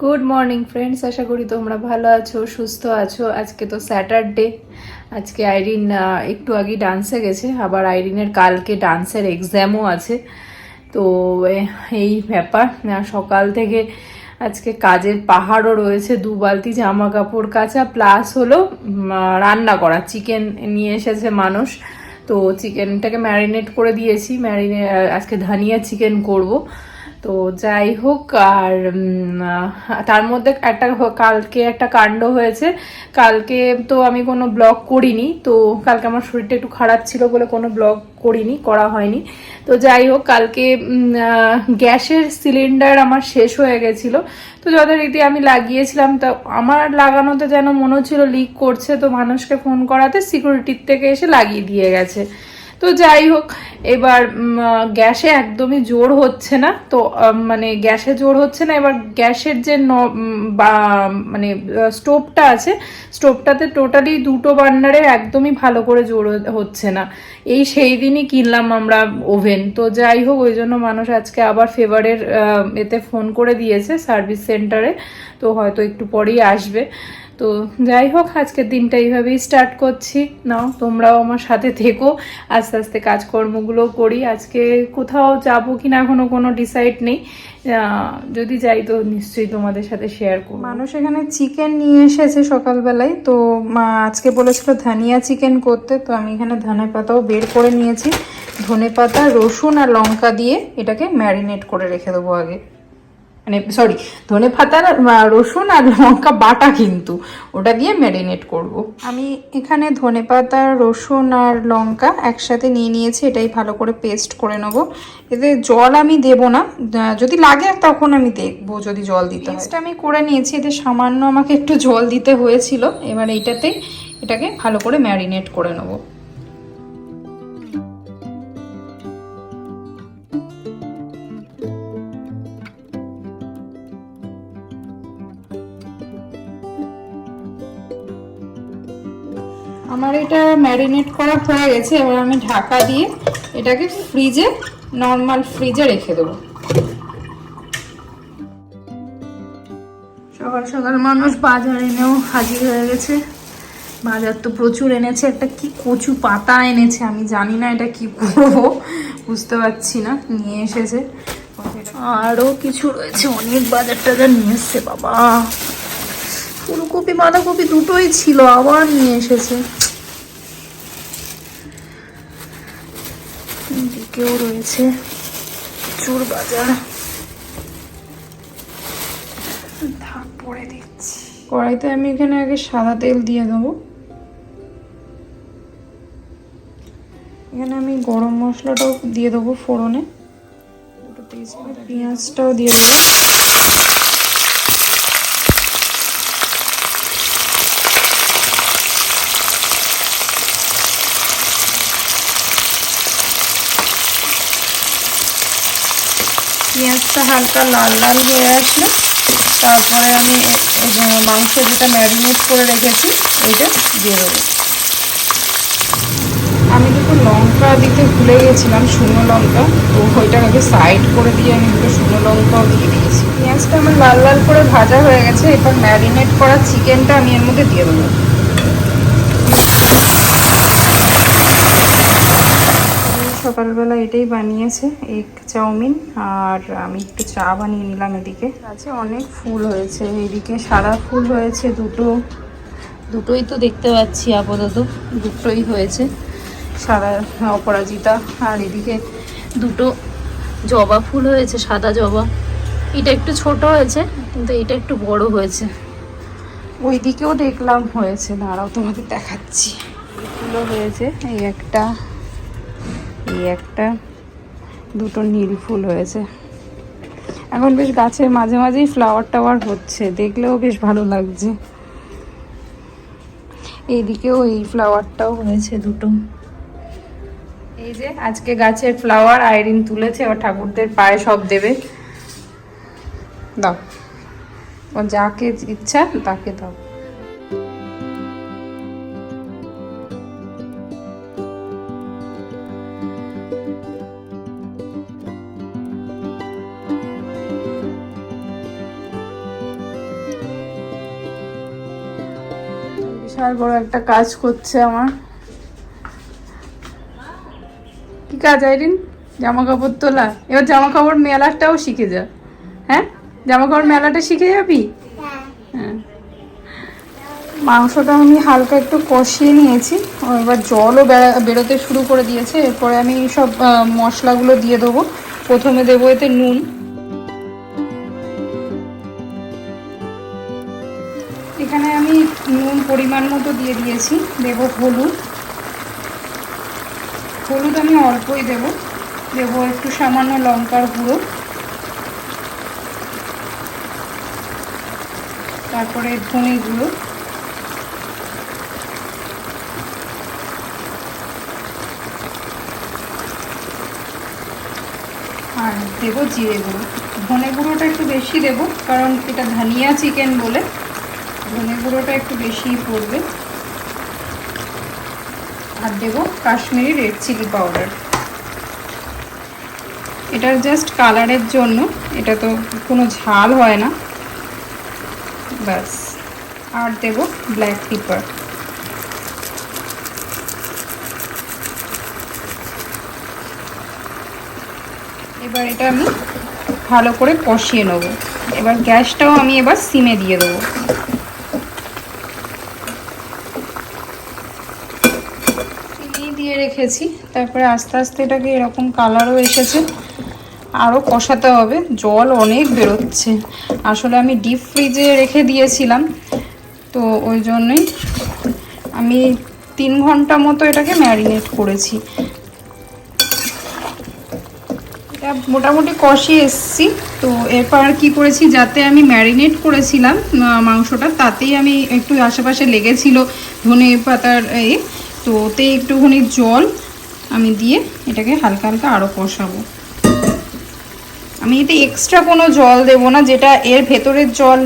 Good morning friends আশা করি তোমরা ভালো আছো, সুস্থ আছো। আজকে তো স্যাটারডে আজকে আইরিন একটু আগে ডান্সে গেছে। আবার আইরিনের কালকে ডান্সের এক্সামও আছে। তো এই ব্যাপার। সকাল থেকে আজকে কাজের পাহাড়ও রয়েছে, দু বালতি জামা কাপড় কাচা প্লাস হলো রান্না করা। চিকেন নিয়ে এসেছে মানুষ। তো চিকেনটাকে ম্যারিনেট করে দিয়েছি ম্যারিনে আজকে ধানিয়া চিকেন করব। তো যাই হোক, আর তার মধ্যে একটা কালকে একটা কাণ্ড হয়েছে। কালকে তো আমি কোনো ব্লগ করিনি, তো কালকে আমার শরীরটা একটু খারাপ ছিল বলে কোনো ব্লগ করিনি, করা হয়নি। তো যাই হোক, কালকে গ্যাসের সিলিন্ডার আমার শেষ হয়ে গেছিল। তো যথারীতি আমি লাগিয়েছিলাম, তা আমার লাগানোতে যেন মনে হচ্ছিল লিক করছে, তো মানুষকে ফোন করাতে সিকিউরিটির থেকে এসে লাগিয়ে দিয়ে গেছে। তো যাই হোক, এবার গ্যাসে একদমই জোর হচ্ছে না। তো মানে গ্যাসে জোর হচ্ছে না। এবার গ্যাসের যে মানে স্টোভটা আছে, স্টোভটাতে টোটালি দুটো বার্নারে একদমই ভালো করে জোর হচ্ছে না। এই সেই দিনই কিনলাম আমরা ওভেন। তো যাই হোক, ওই জন্য মানুষ আজকে আবার ফেভারের এতে ফোন করে দিয়েছে সার্ভিস সেন্টারে। তো হয়তো একটু পরেই আসবে। তো যাই হোক, আজকের দিনটা এইভাবেই স্টার্ট করছি। নাও, তোমরাও আমার সাথে থেকো। আস্তে আস্তে কাজকর্মগুলো করি। আজকে কোথাও যাব কি না এখনও কোনো ডিসাইড নেই। যদি যাই তো নিশ্চয়ই তোমাদের সাথে শেয়ার করব। মানুষ এখানে চিকেন নিয়ে এসেছে সকালবেলায়, তো মা আজকে বলেছিল ধানিয়া চিকেন করতে, তো আমি এখানে ধনে পাতাও বের করে নিয়েছি। ধনে পাতা, রসুন আর লঙ্কা দিয়ে এটাকে ম্যারিনেট করে রেখে দেবো আগে। মানে সরি ধনে পাতা রসুন আর লঙ্কা বাটা কিন্তু, ওটা দিয়ে ম্যারিনেট করব। আমি এখানে ধনে পাতা, রসুন আর লঙ্কা একসাথে নিয়ে নিয়েছি, এটাই ভালো করে পেস্ট করে নেব। এতে জল আমি দেব না যদি লাগে তখন আমি দেখব, যদি জল দিতে পেস্ট আমি করে নিয়েছি, এতে সামান্য আমাকে একটু জল দিতে হয়েছিল, এবার এইটাতেই এটাকে ভালো করে ম্যারিনেট করে নেব। আমার এটা ম্যারিনেট করা হয়ে গেছে, এবার আমি ঢাকা দিয়ে এটাকে ফ্রিজে নর্মাল ফ্রিজে রেখে দেবো। সকাল সকাল মানুষ বাজার এনেও হাজির হয়ে গেছে। বাজার তো প্রচুর এনেছে, একটা কি কচু পাতা এনেছে, আমি জানি না এটা কি করব, বুঝতে পারছি না, নিয়ে এসেছে। আরও কিছু রয়েছে, অনেক বাজার টাজার নিয়ে এসছে, বাবা। ফুলকপি, বাঁধাকপি দুটোই ছিল, আবার নিয়ে এসেছে। এদিকেও রয়েছে প্রচুর বাজার। কড়াইতে আমি এখানে আগে সাদা তেল দিয়ে দেবো। এখানে আমি গরম মশলাটাও দিয়ে দেবো ফোড়নে। দুটো পেঁয়াজটাও দিয়ে দেবো। পেঁয়াজটা হালকা লাল লাল হয়ে আসলে তারপরে আমি মাংস যেটা ম্যারিনেট করে রেখেছি ওইটা দিয়ে দেবো। আমি দুটো লঙ্কা দিতে ভুলে গেছিলাম, শুকনো লঙ্কা। তো ওইটা ওইটাকে সাইড করে দিয়ে আমি দুটো শুকনো লঙ্কাও দিয়ে দিয়েছি। পেঁয়াজটা আমার লাল লাল করে ভাজা হয়ে গেছে এবার ম্যারিনেট করা চিকেনটা আমি এর মধ্যে দিয়ে দেবো। সকালবেলা এটাই বানিয়েছে এগ চাউমিন আর আমি একটু চা বানিয়ে নিলাম এদিকে। আছে অনেক ফুল হয়েছে, এদিকে সাদা ফুল হয়েছে, দুটো, দুটোই তো দেখতে পাচ্ছি আপাতত, দুটোই হয়েছে, সাদা অপরাজিতা আর এদিকে দুটো জবা ফুল হয়েছে, সাদা জবা। এটা একটু ছোট হয়েছে, কিন্তু এটা একটু বড় হয়েছে। ওই দিকেও দেখলাম হয়েছে, দাঁড়াও তোমাদের দেখাচ্ছি। ফুলও হয়েছে, এই একটা। এই একটা। দুটো নীল ফুল হয়েছে। এখন বেশ গাছের মাঝে মাঝেই ফ্লাওয়ার টাওয়ার হচ্ছে। দেখলেও বেশ ভালো লাগছে। এইদিকেও এই ফ্লাওয়ারটাও হয়েছে দুটো। এই যে আজকে গাছের ফ্লাওয়ার আইরিন তুলেছে ও ঠাকুরদের পায়ে সব দেবে। দাও। ও যাকে ইচ্ছা তাকে দাও। তারপর একটা কাজ করছে আমার। কি কাজ, আইরিন? জামা কাপড় তোলা। এবার জামা কাপড় মেলাটাও শিখে যা। হ্যাঁ? জামা কাপড় মেলাটা শিখে যাবি? হ্যাঁ। মাংসটা আমি হালকা একটু কষিয়ে নিয়েছি। এবার জলও বেড়া- বেরোতে শুরু করে দিয়েছে। এরপরে আমি সব মশলাগুলো দিয়ে দেবো। প্রথমে দেবো এতে নুন। দিয়ে দিয়েছি। দেব হলুদ। হলুদ আমি অল্পই দেব। দেবো একটু সামান্য লঙ্কার গুঁড়ো। তারপরে ধনে গুঁড়ো। আর দেবো জিরে গুঁড়ো। ধনে গুঁড়োটা একটু বেশি দেবো, কারণ এটা ধানিয়া চিকেন বলে। ধনে গুঁড়োটা একটু বেশিই পড়বে। আর দেবো কাশ্মীরি রেড চিলি পাউডার এটার জাস্ট কালারের জন্য, এটা তো কোনো ঝাল হয় না। ব্যাস, আর দেবো ব্ল্যাক পেপার এবার এটা আমি ভালো করে কষিয়ে নেব। এবার গ্যাসটাও আমি এবার সিমে দিয়ে দেবো চিনি দিয়ে রেখেছি। তারপরে আস্তে আস্তে এটাকে এরকম কালারও এসেছে। আরও কষাতে হবে। জল অনেক বেরোচ্ছে। আসলে আমি ডিপ ফ্রিজে রেখে দিয়েছিলাম। তো ওই জন্যই আমি তিন ঘণ্টা মতো এটাকে ম্যারিনেট করেছি। এটা মোটামুটি কষিয়ে এসছি। তো এরপর কি করেছি? যাতে আমি ম্যারিনেট করেছিলাম মাংসটা, তাতেই আমি একটু আশেপাশে লেগেছিল ধনে পাতার এ। তো ওতে একটুখানি জল আমি দিয়ে এটাকে হালকা হালকা আরও কষাবো। আমি এতে এক্সট্রা কোনো জল দেব না, যেটা এর ভেতরের জল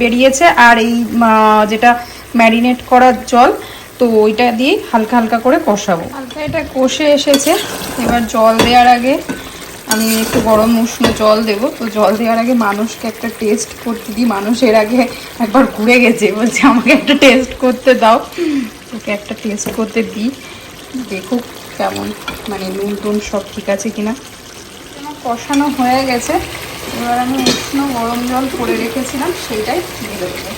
বেরিয়েছে আর এই যেটা ম্যারিনেট করার জল, তো ওইটা দিয়ে হালকা হালকা করে কষাবো। হালকা এটা কষে এসেছে, এবার জল দেওয়ার আগে আমি একটু গরম উষ্ণ জল দেবো, তো জল দেওয়ার আগে মানুষকে একটা টেস্ট করতে দিই। মানুষ এর আগে একবার ঘুরে গেছে, বলছে আমাকে একটা টেস্ট করতে দাও। ওকে একটা টেস্ট করতে দিই। দেখুক কেমন মানে নুন টুন সব ঠিক আছে কিনা। আমার কষানো হয়ে গেছে, এবার আমি উষ্ণ গরম জল করে রেখেছিলাম, সেইটাই দিয়ে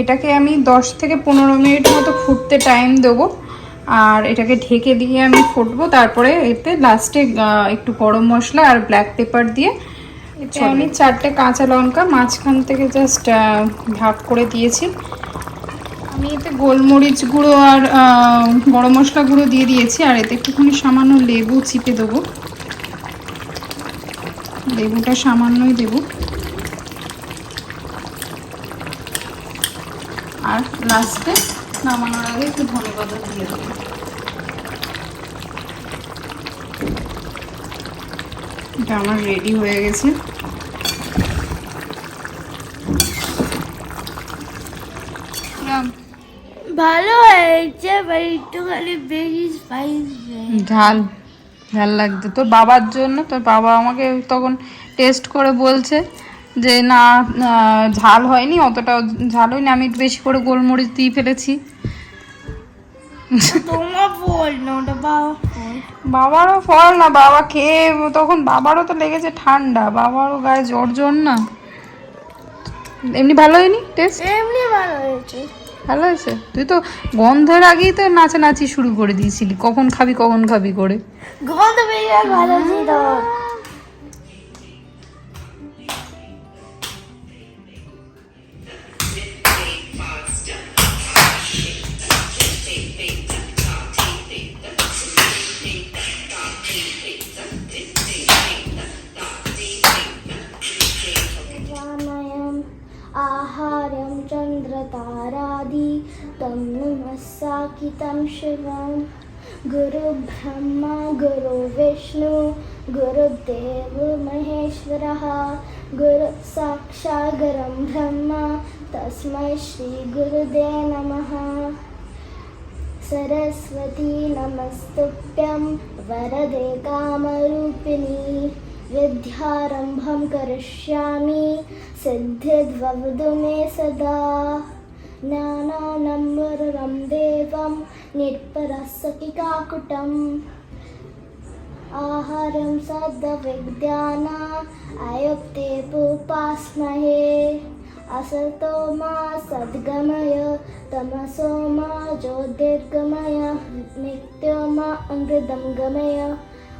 এটাকে আমি 10 থেকে পনেরো মিনিট মতো ফুটতে টাইম দেবো। আর এটাকে ঢেকে দিয়ে আমি ফুটবো। তারপরে এতে লাস্টে একটু গরম মশলা আর ব্ল্যাক পেপার দিয়ে। এতে আমি চারটে কাঁচা লঙ্কা মাঝখান থেকে জাস্ট ভাগ করে দিয়েছি। আমি এতে গোলমরিচ গুঁড়ো আর গরম মশলা গুঁড়ো দিয়ে দিয়েছি। আর এতে একটুখানি সামান্য লেবু চিপে দেবো। লেবুটা সামান্যই দেবো। আর লাস্টে নামানোর আগে একটু ধনে পাতা দিয়ে দেবো। এটা আমার রেডি হয়ে গেছে। ভালো হয়েছে বাট একটুখানি বেশি স্পাইস ঝাল ঝাল লাগছে। তোর বাবার জন্য তোর বাবা আমাকে তখন টেস্ট করে বলছে। যে না ঝাল হয়নি অতটা ঝাল হয়নি আমি একটু বেশি করে গোলমরিচ দিয়ে ফেলেছি। বাবারও ফল না বাবা খেয়ে তখন বাবারও তো লেগেছে ঠান্ডা বাবারও গায়ে জ্বর জ্বর না। এমনি ভালো হয়নি টেস্ট এমনি ভালো হয়েছে। ভালো হয়েছে? তুই তো গন্ধের আগেই তো নাচানাচি শুরু করে দিয়েছিলি কখন খাবি কখন খাবি করে। গন্ধ বেরিয়ে ভালো आहार्यं चन्द्रतारादि तं नमस्साकितं शिवं गुरुब्रह्मा गुरुविष्णु गुरुदेव महेश्वरः। गुरुसाक्षागरं ब्रह्म, तस्मै श्रीगुरुदे नमः। सरस्वती नमस्तुभ्यं, वरदे कामरूपिणी। विद्यारम्भं करिष्यामि। सिद्धिद्ववतु मे सदा ज्ञानानम्बरं देवं निर्परसकिकाकुटम् आहारं सद्विद्याना आयुक्ते पुपास्महे। असतो मा सद्गमय, तमसो मा ज्योतिर्गमय, नित्यो मा अमृतं गमय।